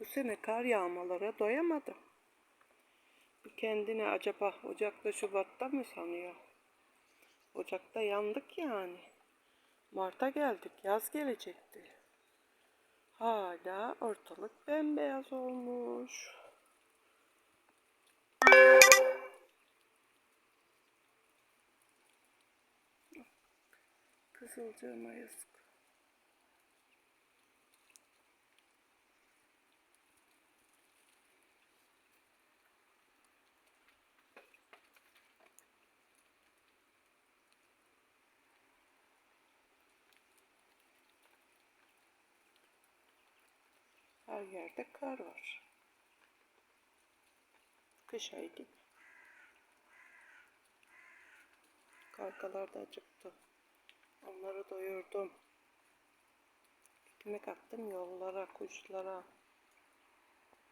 Bu sene kar yağmalara doyamadı. Bu kendini acaba Ocak'ta Şubat'ta mı sanıyor? Ocak'ta yandık yani. Mart'a geldik, yaz gelecekti. Hala ortalık bembeyaz olmuş. Kızılcığıma yazık. Her yerde kar var. Kış ayı gibi. Kargalar da acıktı. Onları doyurdum. Ekmek attım yollara, kuşlara.